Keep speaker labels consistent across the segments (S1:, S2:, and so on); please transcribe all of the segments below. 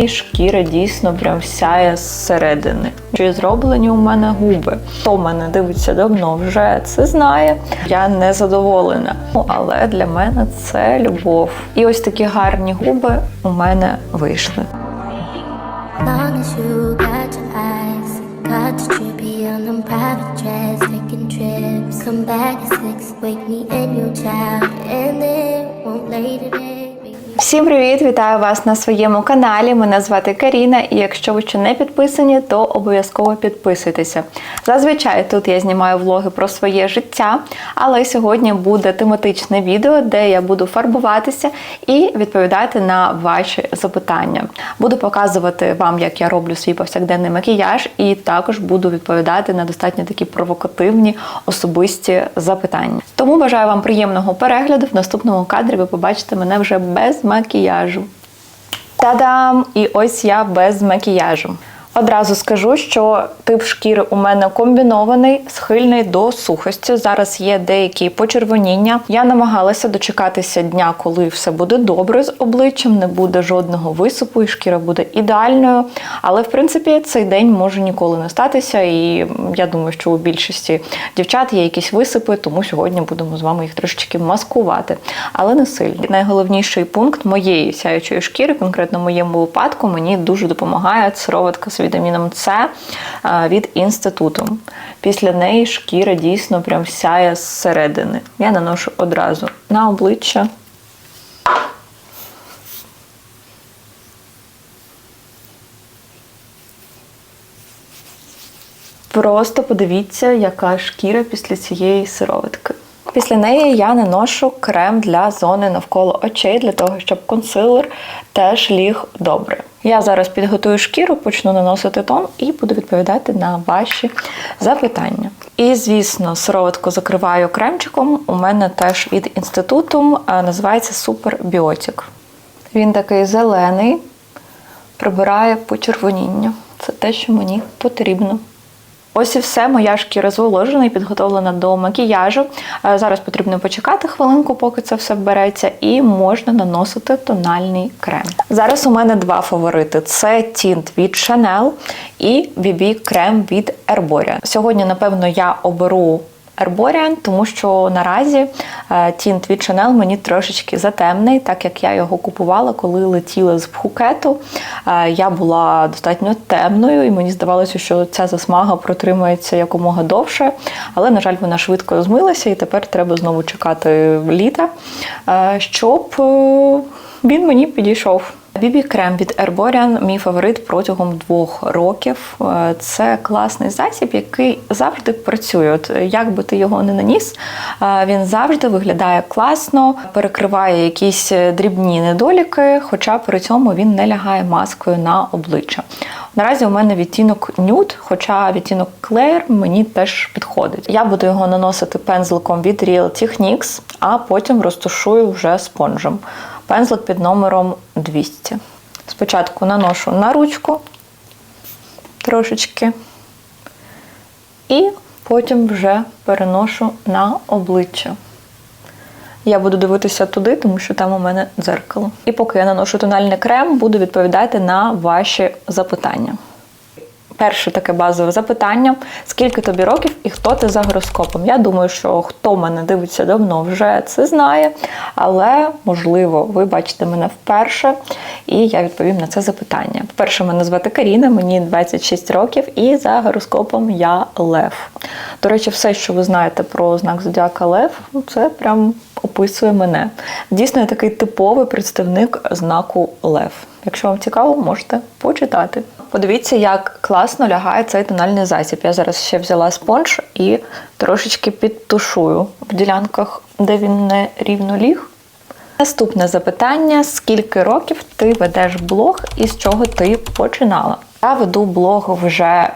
S1: І шкіра дійсно прям сяє зсередини. Чи зроблені у мене губи? Хто мене дивиться давно, вже це знає. Я не задоволена. Ну, Але для мене це любов. І ось такі гарні губи у мене вийшли.
S2: Come back at wake me in your child, and then won't lay today.
S1: Всім привіт! Вітаю вас на своєму каналі. Мене звати Каріна, і якщо ви ще не підписані, то обов'язково підписуйтеся. Зазвичай тут я знімаю влоги про своє життя, але сьогодні буде тематичне відео, де я буду фарбуватися і відповідати на ваші запитання. Буду показувати вам, як я роблю свій повсякденний макіяж, і також буду відповідати на достатньо такі провокативні особисті запитання. Тому бажаю вам приємного перегляду. В наступному кадрі ви побачите мене вже без макіяжу. Та-дам! І ось я без макіяжу. Одразу скажу, що тип шкіри у мене комбінований, схильний до сухості. Зараз є деякі почервоніння. Я намагалася дочекатися дня, коли все буде добре з обличчям, не буде жодного висипу, і шкіра буде ідеальною. Але в принципі цей день може ніколи не статися. І я думаю, що у більшості дівчат є якісь висипи, тому сьогодні будемо з вами їх трошечки маскувати, але не сильно. Найголовніший пункт моєї сяючої шкіри, конкретно моєму випадку, мені дуже допомагає сироватка з вітаміном С е, від інституту. Після неї шкіра дійсно прям сяє зсередини. Я наношу одразу на обличчя. Просто подивіться, яка шкіра після цієї сироватки. Після неї я наношу крем для зони навколо очей, для того, щоб консилер теж ліг добре. Я зараз підготую шкіру, почну наносити тон і буду відповідати на ваші запитання. І, звісно, сироватку закриваю кремчиком. У мене теж від інституту називається Супербіотік. Він такий зелений, прибирає почервоніння. Це те, що мені потрібно. Ось і все, моя шкіра зволожена і підготовлена до макіяжу. Е, Зараз потрібно почекати хвилинку, поки це все вбереться, і можна наносити тональний крем. Зараз у мене два фаворити: це тінт від Chanel і BB крем від Ерборя. Сьогодні, напевно, я оберу Herborian, тому що наразі тінт від Chanel мені трошечки затемний, так як я його купувала, коли летіла з Пхукету. Е, Я була достатньо темною, і мені здавалося, що ця засмага протримається якомога довше. Але, на жаль, вона швидко змилася, і тепер треба знову чекати літа, е, щоб е, він мені підійшов. Бібі крем від Herborian – мій фаворит протягом двох років. Е, Це класний засіб, який завжди працює. От як би ти його не наніс, е, він завжди виглядає класно, перекриває якісь дрібні недоліки, хоча при цьому він не лягає маскою на обличчя. Наразі у мене відтінок нюд, хоча відтінок Claire мені теж підходить. Я буду його наносити пензликом від Real Techniques, а потім розташую вже спонжем. Пензлик під номером 200. Спочатку наношу на ручку трошечки, і потім вже переношу на обличчя. Я буду дивитися туди, тому що там у мене дзеркало. І поки я наношу тональний крем, буду відповідати на ваші запитання. Перше таке базове запитання: скільки тобі років і хто ти за гороскопом? Я думаю, що хто мене дивиться давно, вже це знає, але можливо, ви бачите мене вперше, і я відповім на це запитання. По-перше, мене звати Каріна, мені 26 років, і за гороскопом я Лев. До речі, все, що ви знаєте про знак Зодіака Лев, ну, це прям описує мене. Дійсно, я такий типовий представник знаку Лев. Якщо вам цікаво, можете почитати. Подивіться, як класно лягає цей тональний засіб. Я зараз ще взяла спонж і трошечки підтушую в ділянках, де він не рівно ліг. Наступне запитання: скільки років ти ведеш блог і з чого ти починала? Я веду блог вже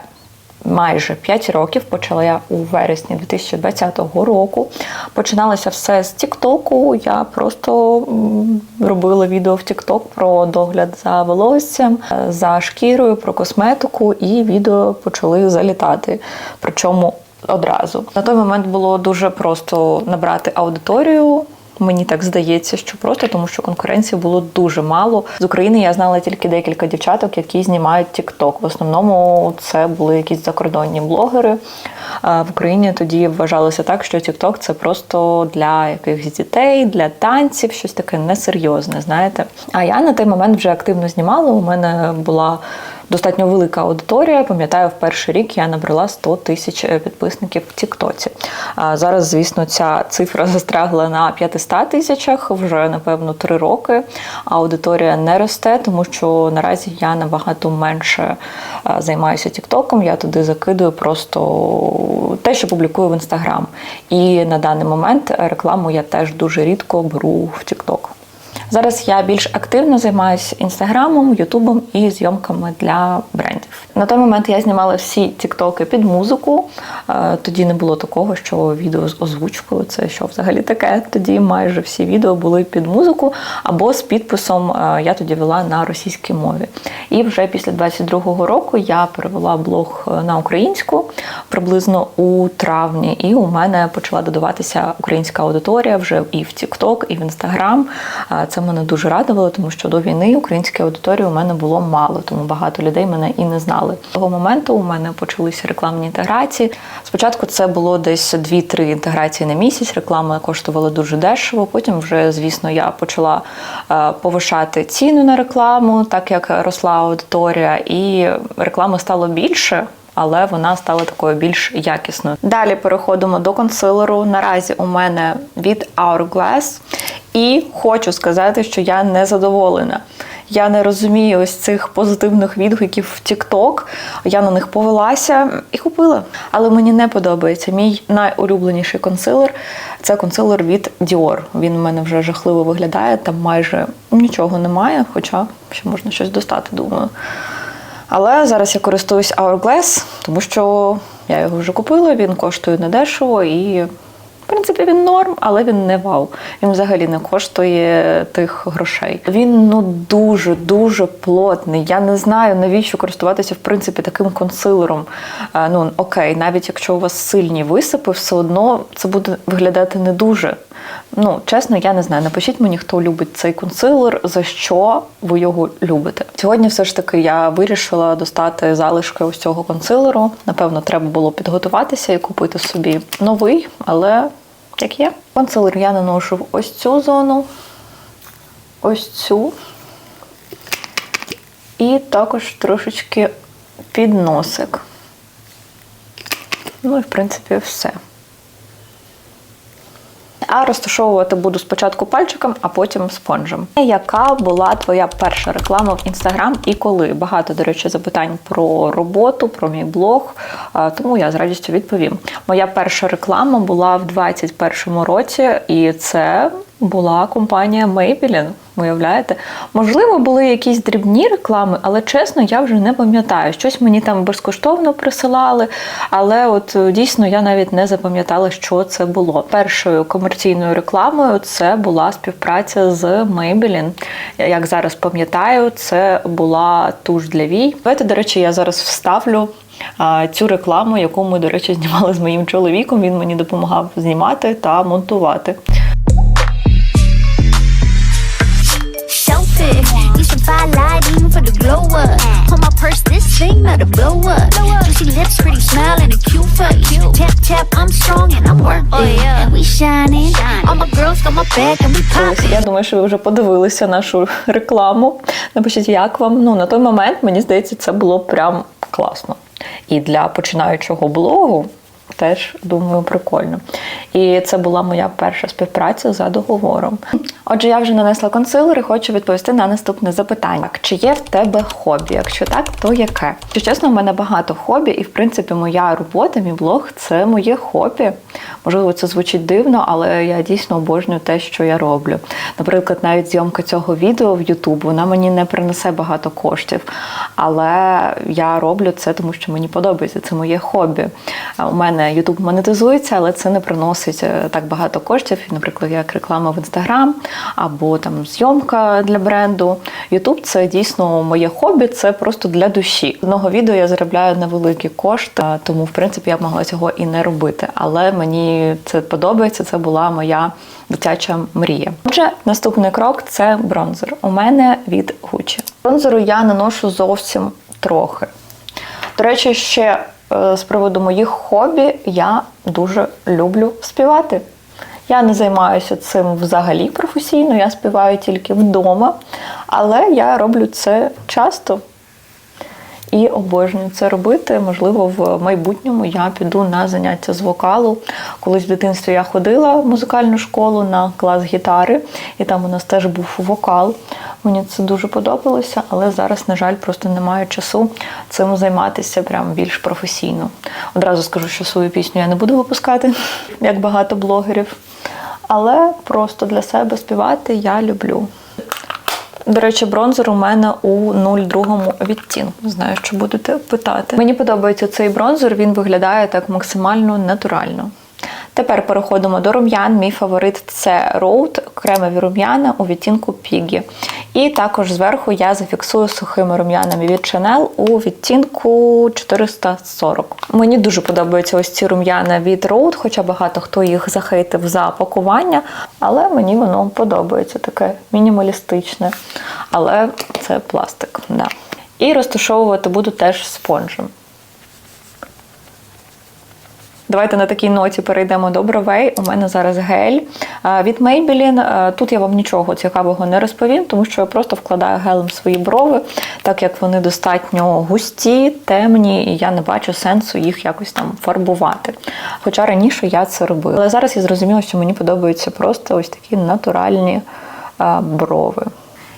S1: майже 5 років. Почала я у вересні 2020 року. Починалося все з Тіктоку. Я просто робила відео в Тікток про догляд за волоссям, е, за шкірою, про косметику, і відео почали залітати. Причому одразу. На той момент було дуже просто набрати аудиторію. Мені так здається, що просто тому, що конкуренції було дуже мало. З України я знала тільки декілька дівчаток, які знімають TikTok. В основному це були якісь закордонні блогери. В Україні тоді вважалося так, що TikTok – це просто для якихось дітей, для танців, щось таке несерйозне. Знаєте. А я на той момент вже активно знімала. У мене була достатньо велика аудиторія. Пам'ятаю, в перший рік я набрала 100 тисяч е, підписників в Тіктоці. Зараз, звісно, ця цифра застрягла на 500 тисячах вже напевно три роки. Аудиторія не росте, тому що наразі я набагато менше е, займаюся Тіктоком. Я туди закидую просто те, що публікую в інстаграм. І на даний момент рекламу я теж дуже рідко беру в Тікток. Зараз я більш активно займаюся інстаграмом, ютубом і зйомками для брендів. На той момент я знімала всі тіктоки під музику. Е, Тоді не було такого, що відео з озвучкою це що взагалі таке. Тоді майже всі відео були під музику або з підписом е, я тоді вела на російській мові. І вже після 22-го року я перевела блог е, на українську приблизно у травні, і у мене почала додаватися українська аудиторія вже і в TikTok, і в Instagram. Це мене дуже радувало, тому що до війни української аудиторії у мене було мало, тому багато людей мене і не знали. Того моменту у мене почалися рекламні інтеграції. Спочатку це було десь 2-3 інтеграції на місяць. Реклама коштувала дуже дешево. Потім, вже, звісно, я почала е, повишати ціну на рекламу, так як росла аудиторія, і реклами стало більше але вона стала такою більш якісною. Далі переходимо до консилеру. Наразі у мене від Hourglass. І хочу сказати, що я не задоволена. Я не розумію ось цих позитивних відгуків в TikTok. Я на них повелася і купила. Але мені не подобається. Мій найулюбленіший консилер це консилер від Dior. Він у мене вже жахливо виглядає, там майже нічого немає, хоча ще можна щось достати, думаю. Але зараз я користуюсь Hourglass, тому що я його вже купила, він коштує недешево і, в принципі, він норм, але він не вау. Він взагалі не коштує тих грошей. Він ну дуже дуже плотний. Я не знаю, навіщо користуватися в принципі таким консилером. Ну окей, навіть якщо у вас сильні висипи, все одно це буде виглядати не дуже. Ну, чесно, я не знаю. Напишіть мені, хто любить цей консилер, за що ви його любите. Сьогодні все ж таки я вирішила достати залишки ось цього консилеру. Напевно, треба було підготуватися і купити собі новий, але як є. Консилер я наношу ось цю зону, ось цю. І також трошечки під носик. Ну і в принципі все. А розташовувати буду спочатку пальчиком, а потім спонжем. Яка була твоя перша реклама в інстаграм і коли? Багато, до речі, запитань про роботу, про мій блог, тому я з радістю відповім. Моя перша реклама була в 2021 році, і це була компанія Maybelline. Уявляєте? Можливо, були якісь дрібні реклами, але чесно, я вже не пам'ятаю. Щось мені там безкоштовно присилали, але от е, дійсно я навіть не запам'ятала, що це було. Першою комерційною рекламою це була співпраця з Maybelline. Як зараз пам'ятаю, це була туш для вій. Давайте, до речі, я зараз вставлю. Цю рекламу, яку ми, до речі, знімали з моїм чоловіком, він мені допомагав знімати та монтувати.
S3: Shelter, you some fine light even for the glow up. Hold my purse, this thing not a blow up. Juicy lips, pretty smile, and a cute face. Tap tap, I'm strong and I'm worth it. And we shining. All my girls got my back and we popping.
S1: я думаю, що ви вже подивилися нашу рекламу. Напишіть, як вам. Ну, на той момент, мені здається, це було прям класно. І для починаючого блогу теж думаю прикольно. І це була моя перша співпраця за договором. Отже, я вже нанесла консилер і хочу відповісти на наступне запитання: чи є в тебе хобі? Якщо так, то яке? Що чесно, в мене багато хобі, і в принципі моя робота, мій блог це моє хобі. Можливо, це звучить дивно, але я дійсно обожнюю те, що я роблю. Наприклад, навіть зйомка цього відео в YouTube, вона мені не принесе багато коштів. Але я роблю це, тому що мені подобається. Це моє хобі. У мене мене YouTube монетизується, але це не приносить е, так багато коштів, наприклад, як реклама в Instagram або там зйомка для бренду. YouTube – це дійсно моє хобі, це просто для душі. Одного відео я заробляю невеликі кошти, тому в принципі я б могла цього і не робити. Але мені це подобається. Це була моя дитяча мрія. Отже, наступний крок це бронзер. У мене від Gucci. Бронзеру я наношу зовсім трохи. До речі, ще з приводу моїх хобі я дуже люблю співати. Я не займаюся цим взагалі професійно, я співаю тільки вдома, але я роблю це часто і обожнюю це робити. Можливо, в майбутньому я піду на заняття з вокалу. Колись в дитинстві я ходила в музикальну школу на клас гітари, і там у нас теж був вокал. Мені це дуже подобалося, але зараз, на жаль, просто немає часу цим займатися прям більш професійно. Одразу скажу, що свою пісню я не буду випускати, як багато блогерів. Але просто для себе співати я люблю. До речі, бронзер у мене у 02 відтінку. Не знаю, що будете питати. Мені подобається цей бронзер, він виглядає так максимально натурально. Тепер переходимо до рум'ян. Мій фаворит це Road, кремові рум'яна у відтінку Piggy. І також зверху я зафіксую сухими рум'янами від Chanel у відтінку 440. Мені дуже подобаються ось ці рум'яна від Road, хоча багато хто їх захейтив за пакування, але мені воно подобається таке мінімалістичне. Але це пластик. Да. І розташовувати буду теж спонжем. Давайте на такій ноті перейдемо до бровей. У мене зараз гель від Maybelline. Тут я вам нічого цікавого не розповім, тому що я просто вкладаю гелем свої брови, так як вони достатньо густі, темні, і я не бачу сенсу їх якось там фарбувати. Хоча раніше я це робила. Але зараз я зрозуміла, що мені подобаються просто ось такі натуральні брови.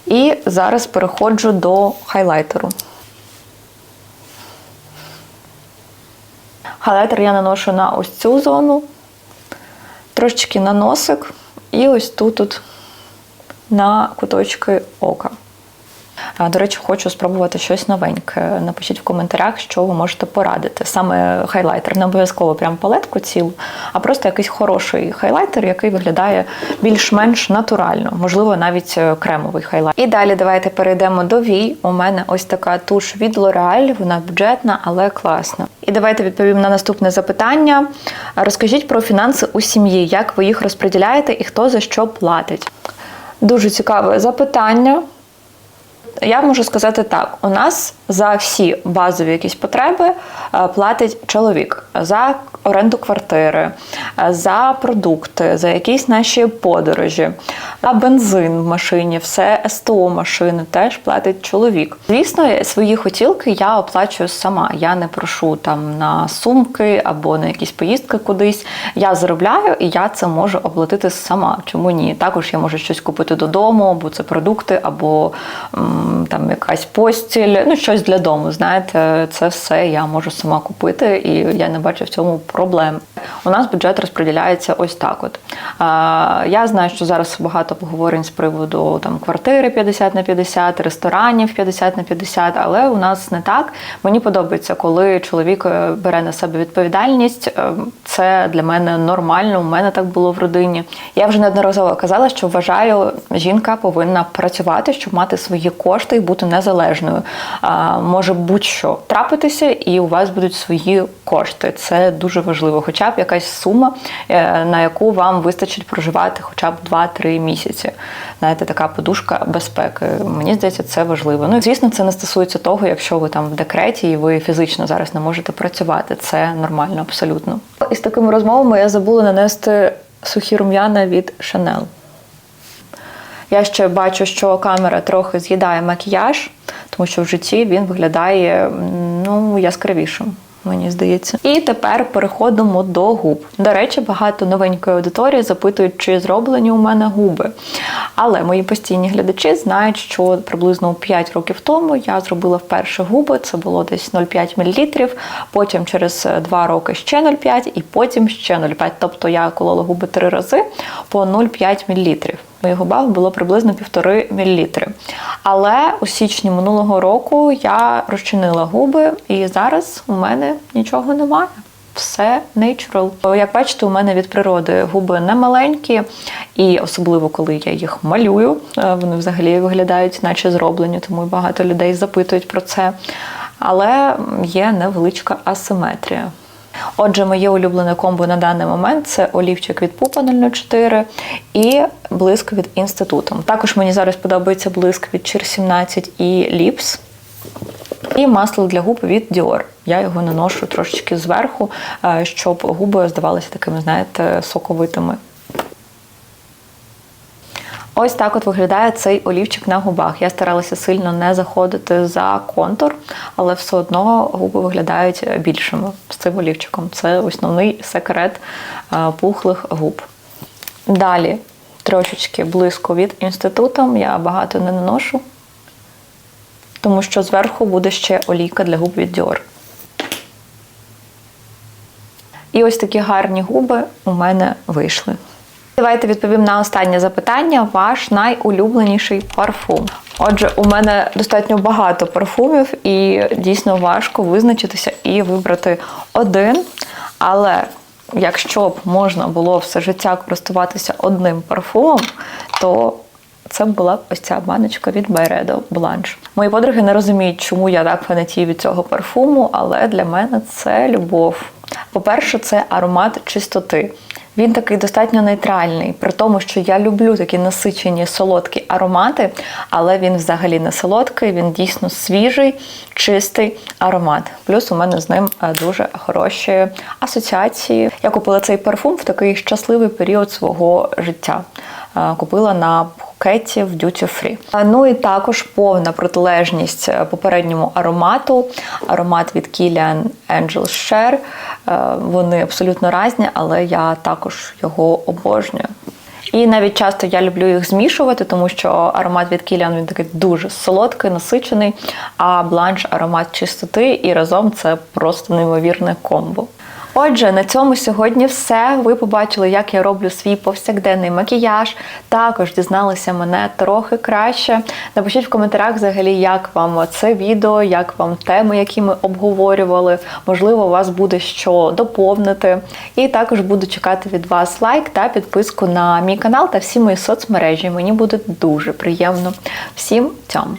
S1: І зараз переходжу до хайлайтеру. Хайлайтер я наношу на ось цю зону, трошечки на носик і ось тут тут на куточки ока. До речі, хочу спробувати щось новеньке. Напишіть в коментарях, що ви можете порадити. Саме хайлайтер, не обов'язково прям палетку цілу, а просто якийсь хороший хайлайтер, який виглядає більш-менш натурально, можливо, навіть е, кремовий хайлайтер. І далі давайте перейдемо до вій. У мене ось така туш від L'Oreal, вона бюджетна, але класна. І давайте відповім на наступне запитання. Розкажіть про фінанси у сім'ї, як ви їх розподіляєте і хто за що платить. Дуже цікаве запитання. Я можу сказати так: у нас за всі базові якісь потреби е, платить чоловік за оренду квартири, е, за продукти, за якісь наші подорожі, за бензин в машині, все СТО машини теж платить чоловік. Звісно, свої хотілки я оплачую сама. Я не прошу там на сумки або на якісь поїздки кудись. Я заробляю і я це можу оплатити сама. Чому ні? Також я можу щось купити додому, або це продукти, або там якась постіль, ну щось для дому. Знаєте, це все я можу сама купити, і я не бачу в цьому проблем. У нас бюджет розподіляється ось так. От я знаю, що зараз багато поговорень з приводу там квартири 50 на 50, ресторанів 50 на 50, але у нас не так. Мені подобається, коли чоловік е, бере на себе відповідальність. Е, Це для мене нормально. У мене так було в родині. Я вже неодноразово казала, що вважаю, жінка повинна працювати, щоб мати свої кошти і бути незалежною. А, Може будь-що трапитися, і у вас будуть свої кошти. Це дуже важливо, хоча б якась сума, е, на яку вам вистачить проживати хоча б 2-3 місяці. Знаєте, така подушка безпеки. Мені здається, це важливо. Ну звісно, це не стосується того, якщо ви там в декреті і ви фізично зараз не можете працювати. Це нормально, абсолютно. І з такими розмовами я забула нанести сухі рум'яна від Chanel. Я ще бачу, що камера трохи з'їдає макіяж, тому що в житті він виглядає ну, яскравішим. Мені здається, і тепер переходимо до губ. До речі, багато новенької аудиторії запитують, чи зроблені у мене губи. Але мої постійні глядачі знають, що приблизно 5 років тому я зробила вперше губи. Це було десь 0,5 мл, Потім через 2 роки ще 0,5 і потім ще 0,5. Тобто я колола губи три рази по 0,5 мл. Моїх губах було приблизно 1,5 мл. Але у січні минулого року я розчинила губи, і зараз у мене нічого немає. все natural. Як бачите, у мене від природи губи не маленькі, і особливо коли я їх малюю, е, вони взагалі виглядають, наче зроблені, тому багато людей запитують про це. Але є невеличка асиметрія. Отже, моє улюблене комбо на даний момент це олівчик від Пупа 004 і блиск від інституту. Також мені зараз подобається блиск від Чір 17 і Ліпс. І масло для губ від Dior. Я його наношу трошечки зверху, е, щоб губи здавалися такими, знаєте, соковитими. Ось так от виглядає цей олівчик на губах. Я старалася сильно не заходити за контур, але все одно губи виглядають більшими з цим олівчиком. Це основний секрет е, пухлих губ. Далі трошечки блиску від інституту. Я багато не наношу, тому що зверху буде ще олійка для губ від Dior. І ось такі гарні губи у мене вийшли. Давайте відповім на останнє запитання: ваш найулюбленіший парфум. Отже, у мене достатньо багато парфумів, і дійсно важко визначитися і вибрати один. Але якщо б можна було все життя користуватися одним парфумом, то це була б ось ця баночка від Byredo Blanche. Мої подруги не розуміють, чому я так фанатію від цього парфуму, але для мене це любов. По-перше, це аромат чистоти. Він такий достатньо нейтральний, при тому, що я люблю такі насичені солодкі аромати, але він взагалі не солодкий, він дійсно свіжий, чистий аромат. Плюс у мене з ним е, дуже хороші асоціації. Я купила цей парфум в такий щасливий період свого життя. Е, Купила на Пхукеті в Duty Free. Ну і також повна протилежність е, попередньому аромату. Аромат від Kilian Angel Share. Е, Вони абсолютно різні, але я також його обожнюю. І навіть часто я люблю їх змішувати, тому що аромат від Kilian він такий дуже солодкий, насичений, а бланш аромат чистоти, і разом це просто неймовірне комбо. Отже, на цьому сьогодні все. Ви побачили, як я роблю свій повсякденний макіяж. Також дізналися мене трохи краще. Напишіть в коментарях взагалі, як вам це відео, як вам теми, які ми обговорювали. Можливо, у вас буде що доповнити. І також буду чекати від вас лайк та підписку на мій канал та всі мої соцмережі. Мені буде дуже приємно. Всім цьому!